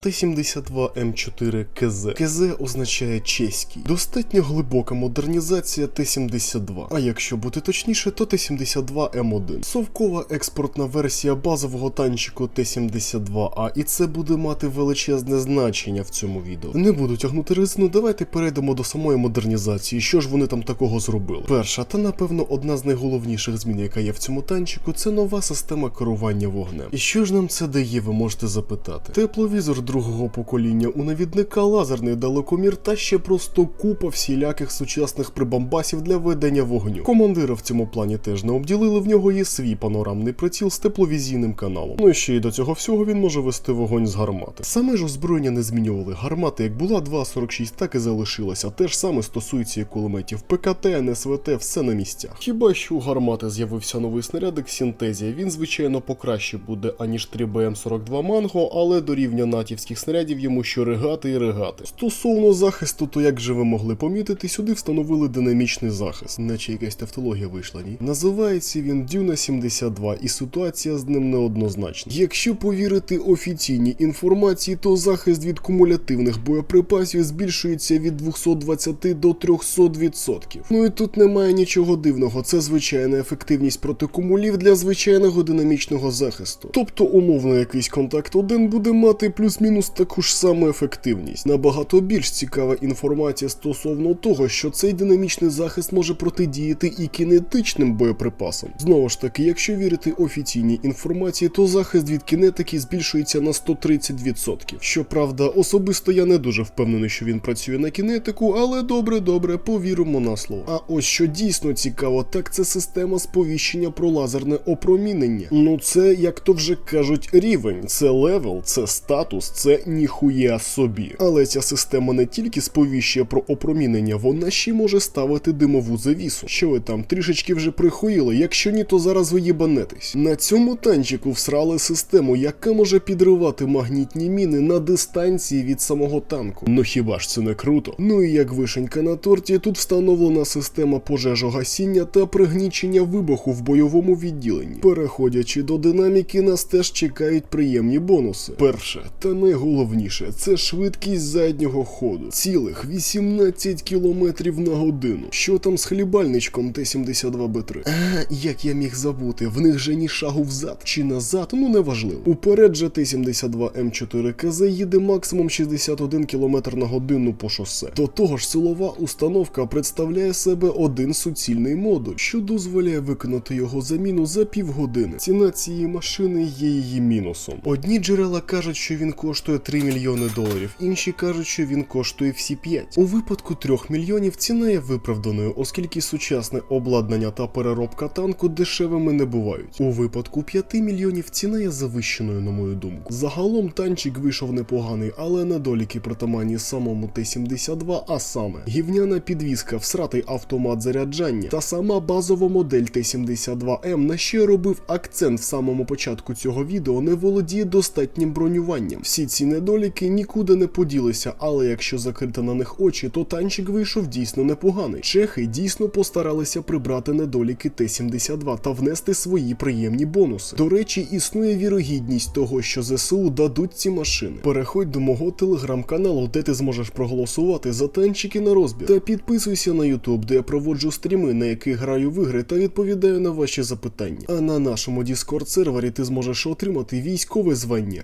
Т-72М4 КЗ. КЗ означає чеський. Достатньо глибока модернізація Т-72. А якщо бути точніше, то Т-72М1. Совкова експортна версія базового танчику Т-72А, і це буде мати величезне значення в цьому відео. Не буду тягнути резину, давайте перейдемо до самої модернізації. Що ж вони там такого зробили? Перша, та напевно одна з найголовніших змін, яка є в цьому танчику, це нова система керування вогнем. І що ж нам це дає, ви можете запитати? Тепловізор другого покоління у навідника, лазерний далекомір та ще просто купа всіляких сучасних прибамбасів для ведення вогню. Командира в цьому плані теж не обділили, в нього є свій панорамний приціл з тепловізійним каналом. Ну і ще й до цього всього він може вести вогонь з гармати. Саме ж озброєння не змінювали. Гармата як була 2.46, так і залишилася. Те ж саме стосується і кулеметів. ПКТ, НСВТ, все на місцях. Хіба що у гармати з'явився новий снарядик Сінтезія. Він, звичайно, покраще буде, аніж 3БМ42 Манго, але до рівня натівських снарядів йому що ригати і ригати. Стосовно захисту, то як же ви могли помітити, сюди встановили динамічний захист, наче якась тавтологія вийшла, ні? Називається він Дюна 72, і ситуація з ним неоднозначна. Якщо повірити офіційній інформації, то захист від кумулятивних боєприпасів збільшується від 220 до 300%. Ну і тут немає нічого дивного, це звичайна ефективність проти кумулів для звичайного динамічного захисту. Тобто, умовно, якийсь контакт 1 буде мати плюс-мінус таку ж саму ефективність. Набагато більш цікава інформація стосовно того, що цей динамічний захист може протидіяти і кінетичним боєприпасам. Знову ж таки, якщо вірити офіційній інформації, то захист від кінетики збільшується на 130%. Щоправда, особисто я не дуже впевнений, що він працює на кінетику, але добре, добре, повіримо на слово. А ось що дійсно цікаво, так це система сповіщення про лазерне опромінення. Ну це, як то вже кажуть, рівень, це левел, це статус, це ніхуя собі. Але ця система не тільки сповіщує про опромінення, вона ще й може ставити димову завісу. Що ви там трішечки вже прихоїли? Якщо ні, то зараз ви їбанетесь. На цьому танчику всрали систему, яка може підривати магнітні міни на дистанції від самого танку. Ну хіба ж це не круто? Ну і як вишенька на торті, тут встановлена система пожежогасіння та пригнічення вибуху в бойовому відділенні. Переходячи до динаміки, нас теж чекають приємні бонуси. Перше, та найголовніше, це швидкість заднього ходу. Цілих 18 км на годину. Що там з хлібальничком Т-72Б3? А, як я міг забути, в них же ні шагу взад чи назад, ну неважливо. Уперед же Т-72М4 КЗ їде максимум 61 км на годину по шосе. До того ж, силова установка представляє себе один суцільний модуль, що дозволяє виконати його заміну за півгодини. Ціна цієї машини є її мінусом. Одні джерела кажуть, що він коштує 3 мільйони доларів, інші кажуть, що він коштує всі 5. У випадку 3 мільйонів ціна є виправданою, оскільки сучасне обладнання та переробка танку дешевими не бувають. У випадку 5 мільйонів ціна є завищеною, на мою думку. Загалом танчик вийшов непоганий, але недоліки притаманні самому Т-72, а саме гівняна підвізка, всратий автомат заряджання та сама базова модель Т-72М, на що робив акцент в самому початку цього відео, не володіє достатнім бронюванням. Всі ці недоліки нікуди не поділися, але якщо закрити на них очі, то танчик вийшов дійсно непоганий. Чехи дійсно постаралися прибрати недоліки Т-72 та внести свої приємні бонуси. До речі, існує вірогідність того, що ЗСУ дадуть ці машини. Переходь до мого телеграм-каналу, де ти зможеш проголосувати за танчики на розбір. Та підписуйся на YouTube, де я проводжу стріми, на яких граю в ігри та відповідаю на ваші запитання. А на нашому Discord сервері ти зможеш отримати військове звання.